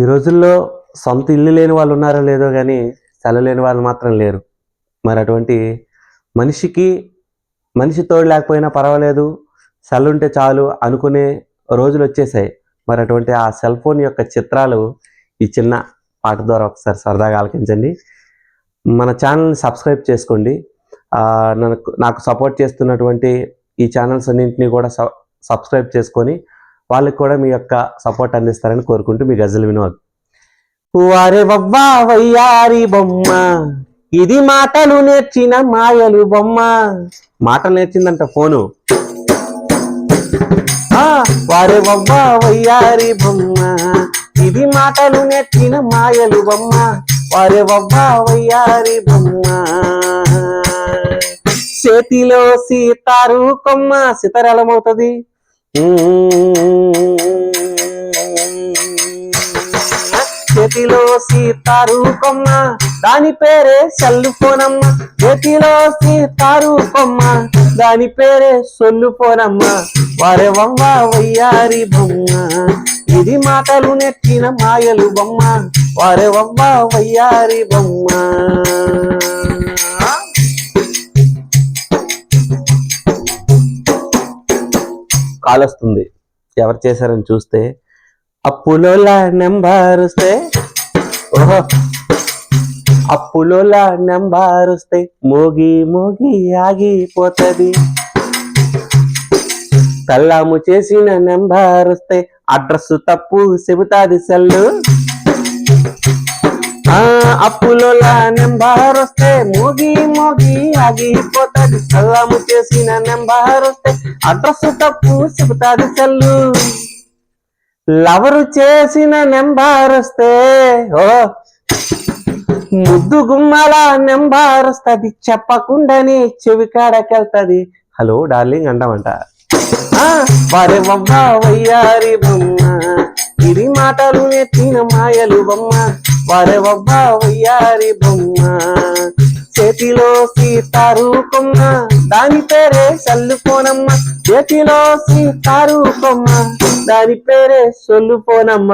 ఈ రోజుల్లో సొంత ఇల్లు లేని వాళ్ళు ఉన్నారో లేదో కానీ సెలవు లేని వాళ్ళు మాత్రం లేరు. మరి అటువంటి మనిషికి మనిషి తోడు లేకపోయినా పర్వాలేదు. సెలవు ఉంటే చాలు అనుకునే రోజులు వచ్చేసాయి. మరి అటువంటి ఆ సెల్ ఫోన్ యొక్క చిత్రాలు ఈ చిన్న పాట ద్వారా ఒకసారి సరదాగా ఆలకించండి. మన ఛానల్ని సబ్స్క్రైబ్ చేసుకోండి. నాకు నాకు సపోర్ట్ చేస్తున్నటువంటి ఈ ఛానల్స్ అన్నింటినీ కూడా సబ్- సబ్స్క్రైబ్ చేసుకొని వాళ్ళకి కూడా మీ యొక్క సపోర్ట్ అందిస్తారని కోరుకుంటూ మీ గజల్ వినోద్. వారే వవ్వా వయ్యారి బొమ్మ. ఇది మాటలు నేర్చిన మాయలు బొమ్మ. మాటలు నేర్చిందంట ఫోను. ఆ, వారే వవ్వా వయ్యారి బొమ్మ. ఇది మాటలు నేర్చిన మాయలు బొమ్మ. వారే వవ్వా వయ్యారి బొమ్మ. చేతిలో సీతారు కొమ్మ. సితరలమవుతుంది చేతిలో సీతారు కొమ్మ దాని పేరే సెల్ ఫోన్ అమ్మ చేతిలో సీతారు కొమ్మ దాని పేరే సొల్లు ఫోనమ్మ వారే వవ్వ వయ్యారి బొమ్మ. ఇది మాటలు నెట్టిన మాయలు బొమ్మ. వారే వవ్వ వయ్యారి బొమ్మ. కాలొస్తుంది. ఎవరు చేశారని చూస్తే అప్పులో నెంబర్ వస్తే ఓహో. అప్పులోలా నెంబర్ వస్తే మోగి మోగి ఆగిపోతది. తల్లాము చేసిన నెంబర్ వస్తే అడ్రస్ తప్పు చెబుతాది సెల్లు. ఆ అప్పులోలా నెంబర్ వస్తే మోగి మోగి ఆగిపోతది. సల్లాము చేసిన నెంబర్ వస్తే అడ్రస్ తప్పు చెబుతాది సెల్లు. లవరు చేసిన నెంబారుస్తే ఓ ముద్దు గుమ్మల నెంబారుస్తుంది చెప్పకుండానే చెవి హలో డార్లింగ్ అంటామంట. ఆ, వారే బొమ్మ వయ్యారి బొమ్మ. ఇది మాటలు నెత్తిన మాయలు బొమ్మ. వారే బొమ్మ వయ్యారి బొమ్మ. చేతిలో సీతారు కొమ్మ. దాని పేరే చల్లుకోనమ్మ చేతిలో సీతారు కొమ్మ. దాని పేరే సొల్లు సొల్లుపోనమ్మ